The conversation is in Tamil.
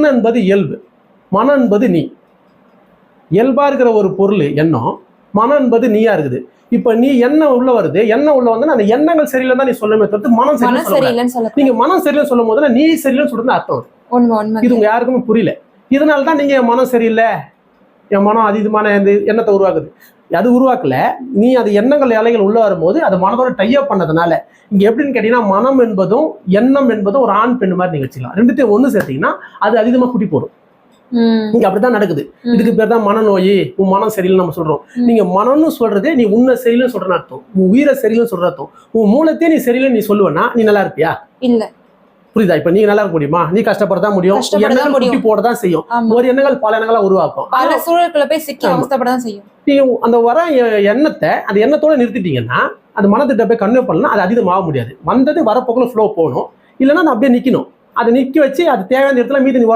எண்ணம் என்பது இயல்பு மனம் என்பது நீ. இயல்பா இருக்கிற ஒரு பொருள் எண்ணம் மனம் என்பது நீயா இருக்குது. இப்ப நீ எண்ணம் உள்ள வருது எண்ணம் உள்ள வந்து அந்த எண்ணங்கள் சரியில்லைன்னு தான் நீ சொல்லணுமே தவிர்த்து மனம் சரியில்லை சரியில்லைன்னு சொல்ல நீங்க மனம் சரியில்லைன்னு சொல்லும் போது நீ சரியில்லைன்னு சொல்றது அர்த்தம் இது உங்க யாருக்குமே புரியல. இதனால தான் நீங்க என் மனம் சரியில்லை. என் மனம் அதீதமான எண்ணத்தை உருவாக்குது. அது உருவாக்கல. நீ அது எண்ணங்கள் அலைகள் உள்ள வரும்போது அது மனதோட டைப் பண்ணதுனால. இங்க எப்படின்னு கேட்டீங்கன்னா மனம் என்பதும் எண்ணம் என்பதும் ஒரு ஆண் பெண் மாதிரி நீங்க வச்சுக்கலாம் ரெண்டுத்தையும் ஒண்ணு சேர்த்தீங்கன்னா அது அதிகமா குட்டி போடும். இங்க அப்படிதான் நடக்குது. இதுக்கு பேர் தான் மனநோய். உன் மனம் சரியில்லைன்னு நம்ம சொல்றோம். நீங்க மனம்னு சொல்றதே நீ உன்னை சரியில்லைன்னு சொல்றன்னு அர்த்தம். உன் உயிரை சரியில்லைன்னு சொல்ற அர்த்தம். உன் மூலத்தையே நீ சரியில்லைன்னு நீ சொல்லுவேன்னா நீ நல்லா இருப்பியா? இல்ல. புரியுதா? இப்ப நீ நல்லா இருக்க முடியுமா? நீ முடியும். கஷ்டப்பட தான் எண்ணங்கள் முடியும். குட்டி போட தான் செய்யும் ஒரு எண்ணங்கள் பல எண்ணங்களா உருவாக்கும். பல சூழலுக்குள்ள போய் சிக்கி. அவஸ்தப்பட தான் செய்யும். நீ அந்த வர எண்ணத்தை அந்த எண்ணத்தோட நிறுத்திட்டீங்கன்னா அந்த மனத்திட்ட போய் கன்வே பண்ணலாம் அது அதிகமாக முடியாது. வந்தது வரப்போக்கில் ஃப்ளோ போகணும். இல்லைன்னா அது அப்படியே நிக்கணும். அதை நிக்க வச்சு அது தேவையான இடத்துல மீதி நீ